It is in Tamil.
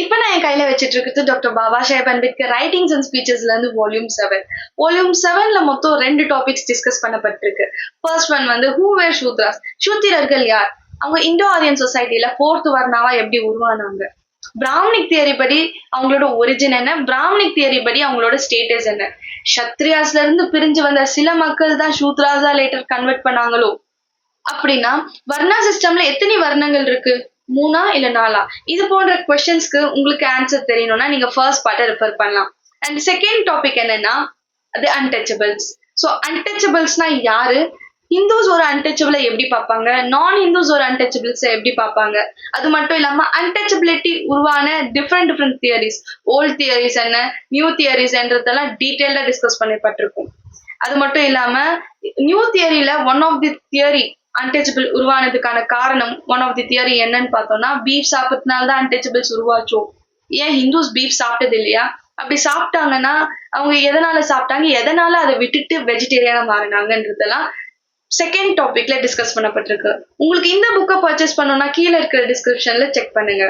இப்ப நான் என் கையில வச்சிட்டு இருக்கிறது doctor Baba Saheb Ambedkar writings and ஸ்பீச்சஸ்ல இருந்து வால்யூம் செவன் வால்யூம் செவன்ல மொத்தம் ரெண்டு டாபிக்ஸ் டிஸ்கஸ் பண்ணப்பட்டிருக்கு. ஃபர்ஸ்ட் ஒன் வந்து ஹூ வேர் ஷூத்ராஸ் சூத்திரர்கள் யார் அவங்க இந்தோ ஆரியன் சொசைட்டில ஃபோர்த் வர்ணாவா எப்படி உருவானாங்க? பிராமணிக் தியரி படி அவங்களோட ஒரிஜின் என்ன? பிராமணிக் தியரி படி அவங்களோட ஸ்டேட்டஸ் என்ன? சத்ரியாஸ்ல இருந்து பிரிஞ்சு வந்த சில மக்கள் தான் சூத்ராஸா லேட்டர் கன்வெர்ட் பண்ணாங்களோ? அப்படின்னா வர்ணா சிஸ்டம்ல எத்தனை வர்ணங்கள் இருக்கு? மூணா இல்ல நாலா? இது போன்ற கொஸ்டின்ஸ்க்கு உங்களுக்கு ஆன்சர் தெரியணும்னா நீங்க ஃபர்ஸ்ட் பார்ட்டை ரெஃபர் பண்ணலாம். அண்ட் செகண்ட் டாபிக் என்னன்னா அது அன்டச்சபிள்ஸ் ஸோ அன்டச்சபிள்ஸ்னா யாரு? ஹிந்துஸ் ஒரு அன்டச்சபிளை எப்படி பார்ப்பாங்க? நான் ஹிந்துஸ் ஒரு அன்டச்சபிள்ஸை எப்படி பார்ப்பாங்க? அது மட்டும் இல்லாம அன்டச்சபிலிட்டி உருவான different different theories old theories என்ன? நியூ தியரிஸ்ன்றதெல்லாம் டீட்டெயிலாக டிஸ்கஸ் பண்ணப்பட்டிருக்கும். அது மட்டும் இல்லாம new தியரியில one of the theory untouchable உருவானதுக்கான காரணம் ஒன் ஆஃப் தி தியரி என்னன்னு பார்த்தோம்னா பீஃப் சாப்பிட்டதுனால தான் அன்டச்சபிள்ஸ் உருவாச்சோ? ஏன் ஹிந்துஸ் பீஃப் சாப்பிட்டது இல்லையா? அப்படி சாப்பிட்டாங்கன்னா அவங்க எதனால சாப்பிட்டாங்க? எதனால அதை விட்டுட்டு வெஜிடேரியனா மாறினாங்கன்றதெல்லாம் செகண்ட் டாபிக்ல டிஸ்கஸ் பண்ணப்பட்டிருக்கு. உங்களுக்கு இந்த புக்கை பர்ச்சேஸ் பண்ணோம்னா கீழே இருக்கிற டிஸ்கிரிப்ஷன்ல செக் பண்ணுங்க.